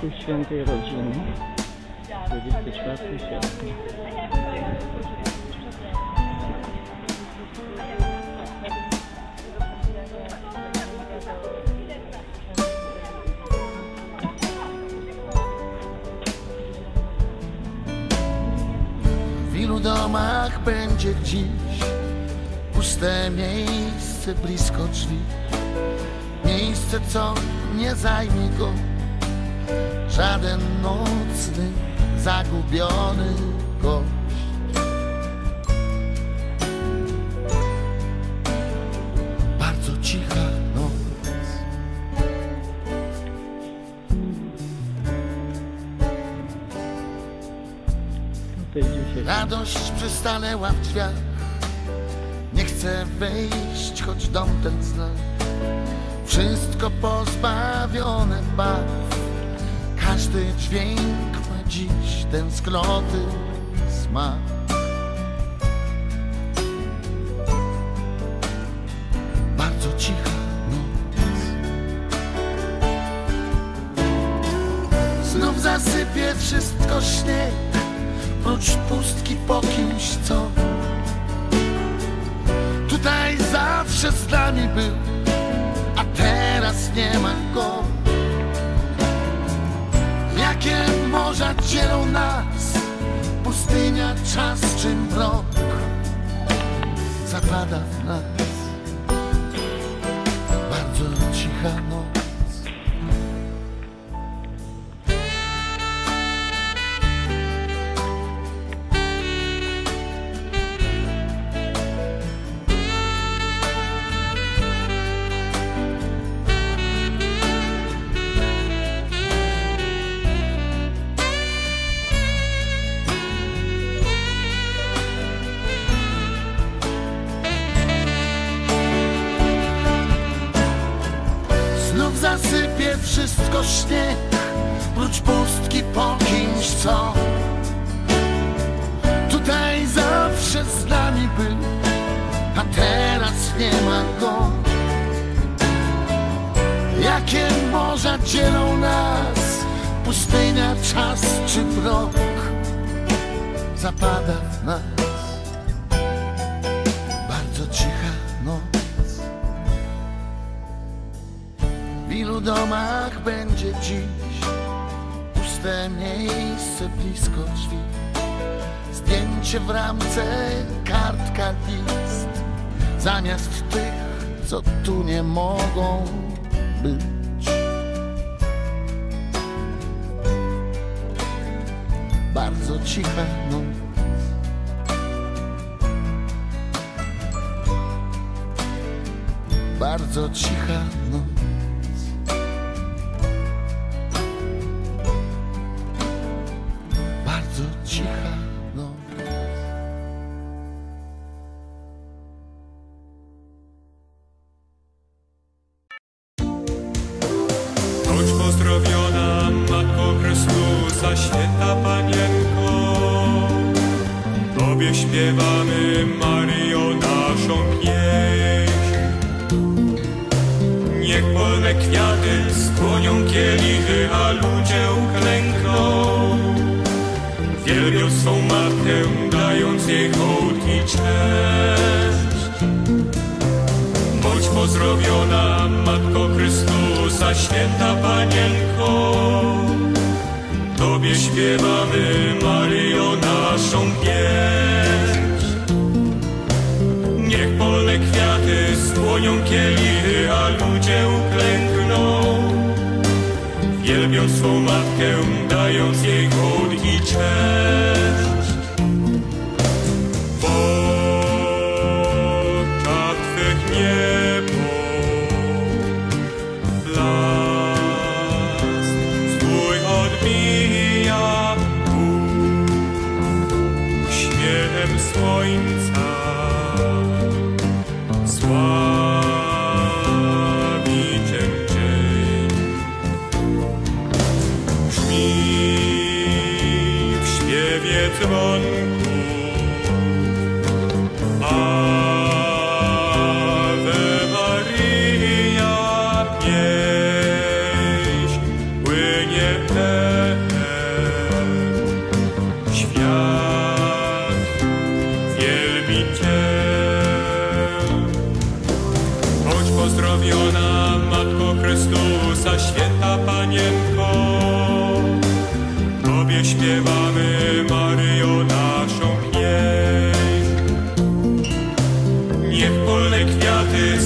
Świętej Rodziny. 24 sierpnia. W ilu domach będzie dziś puste miejsce blisko drzwi? Miejsce, co nie zajmie go żaden nocny, zagubiony gość. Bardzo cicha noc. Dzisiaj. Radość przystanęła w drzwiach Nie chcę wejść, choć dom ten zna Wszystko pozbawione baw Każdy dźwięk ma dziś tęsknoty smak. Bardzo cicha noc. Znów zasypie wszystko śnieg Prócz pustki po kimś, co Tutaj zawsze z nami był A teraz nie ma go Jakie morza dzielą nas. Pustynia, czas czy mrok Zapada w nas. Bardzo cicha noc morza dzielą nas Pustynia, czas czy mrok Zapada w nas. Bardzo cicha noc. W ilu domach będzie dziś puste miejsce blisko drzwi? Zdjęcie w ramce, kartka, list. Zamiast tych, co tu nie mogą być Bardzo cicha noc Bardzo cicha noc śpiewamy, Maryjo, naszą pieśń. Niech polne kwiaty skłonią kielichy, a ludzie uklękną. Wielbią swą Matkę, dając jej hołd i cześć. Bądź pozdrowiona, Matko Chrystusa, święta Panienko. Tobie śpiewamy, Maryjo, naszą pieśń. Kielichy, a ludzie uklękną. Wielbią swą Matkę, dając jej hołd i cześć. gewonnen.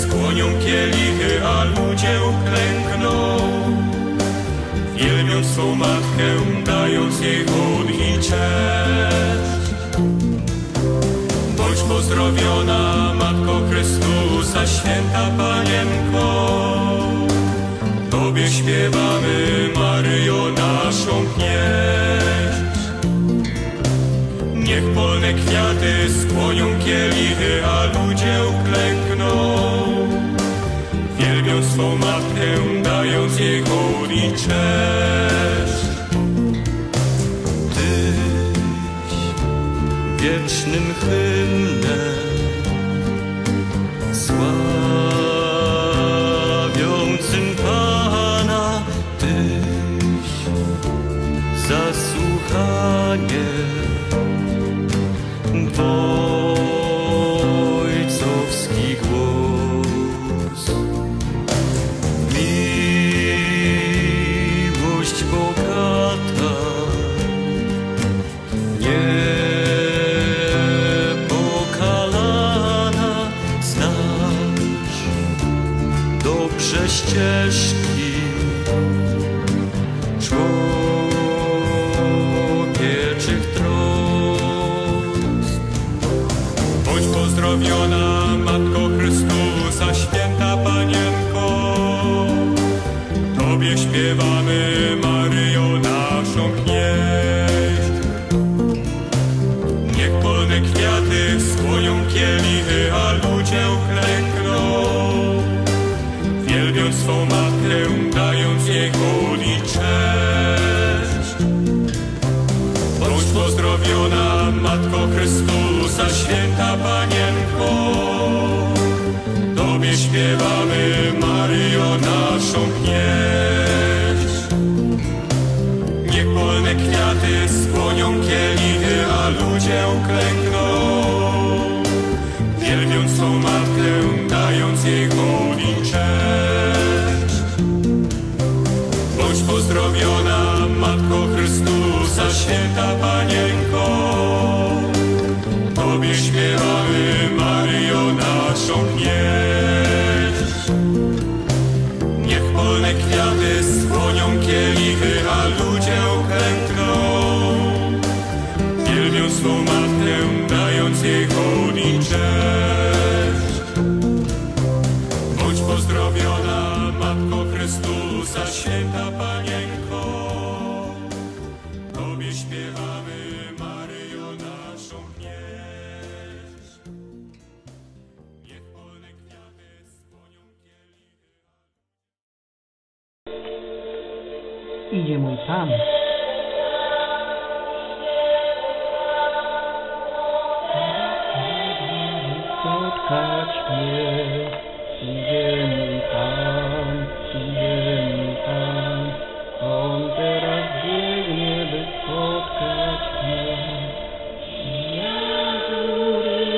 Skłonią kielichy, a ludzie uklękną. Wielbiąc swą matkę, dając jej hołd i cześć. Bądź pozdrowiona, Matko Chrystusa, święta Panienko. Tobie śpiewamy, Maryjo, naszą pieśń. Polne kwiaty skłonią kielichy, a ludzie uklękną. Wielbiąc swą matkę, dając jej hołd i cześć. Tyś wiecznym hymnem dobrze ścieżki człowieczych śpiewamy, Maryjo, naszą pieśń. Niech polne kwiaty skłonią kielichy, a ludzie uklękną. Wielbiąc matkę, dając jej hołd i cześć. Bądź pozdrowiona, Matko Chrystusa, święta Panienko. Tobie śpiewamy, Idzie mój Pan. Spotkać mnie, idzie mój Pan, idzie mój Pan. On teraz biegnie, by spotkać mnie. Ja góry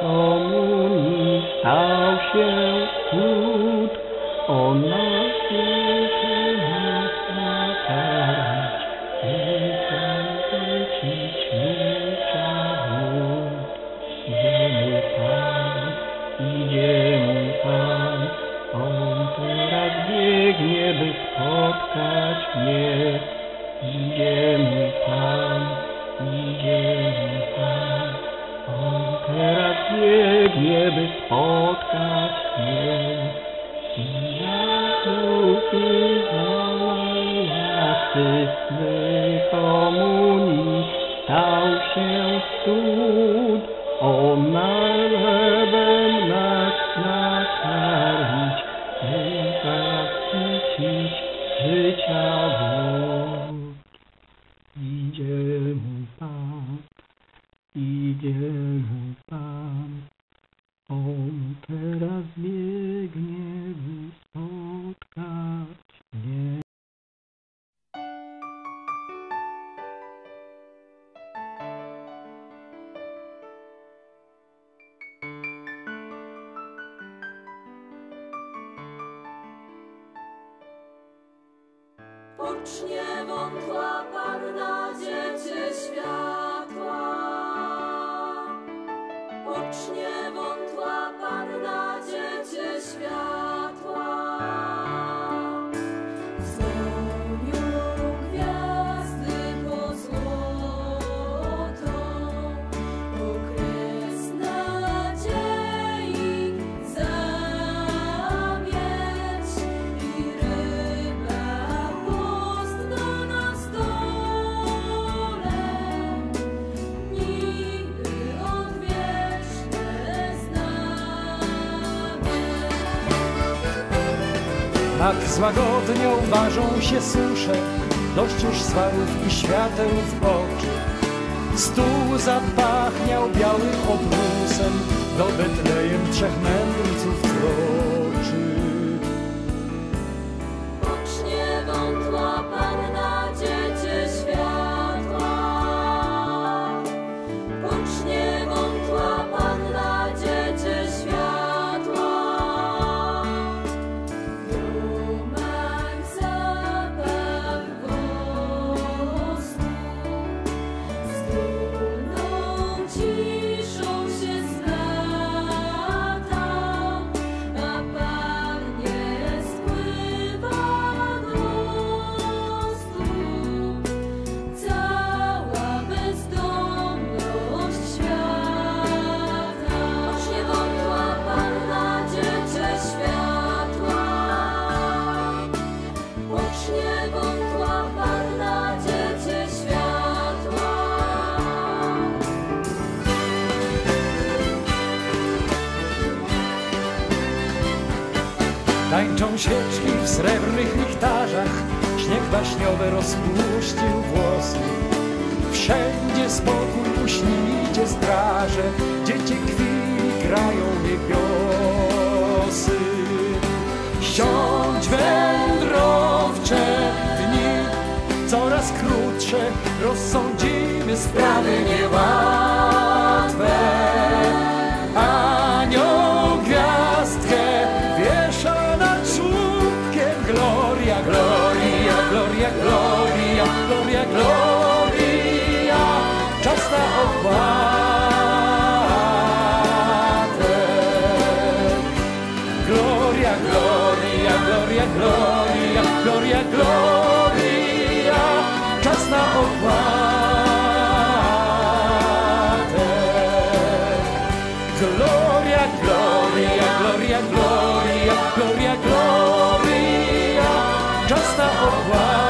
komunii stał się cud. On ma Tak złagodnią ważą się susze, dość już swarów i świateł w oczy. Stół zapachniał białym obrusem, do Betlejem trzech mędrców kroczy. Tańczą świeczki w srebrnych lichtarzach, śnieg baśniowy rozpuścił włosy. Wszędzie spokój uśnijcie straże, dzieci kwili grają niebiosy. Siądź wędrowcze dni, coraz krótsze, rozsądzimy sprawy niełatwe. Gloria, gloria, Czas na opłatę Gloria, gloria, gloria, gloria, gloria, gloria Czas na opłatę Gloria, gloria, gloria, gloria, gloria, gloria, czas na opłatę.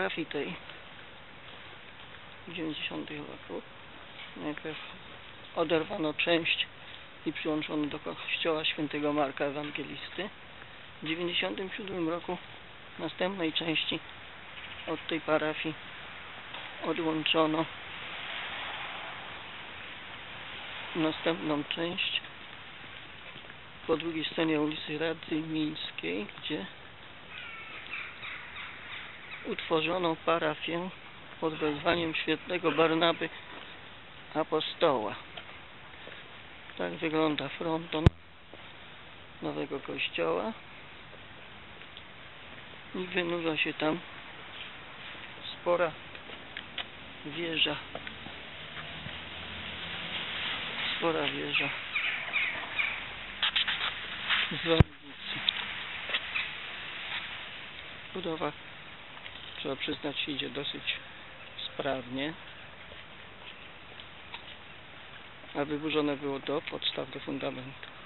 parafii tej w 90 roku. Najpierw oderwano część i przyłączono do kościoła świętego Marka Ewangelisty. W 97 roku następnej części od tej parafii odłączono następną część po drugiej stronie ulicy Rady gdzie utworzono parafię pod wezwaniem świętego Barnaby Apostoła. Tak wygląda fronton nowego kościoła. I wynurza się tam spora wieża. Spora wieża. Dzwonnicy budowa trzeba przyznać idzie dosyć sprawnie. A wyburzone było do podstaw do fundamentu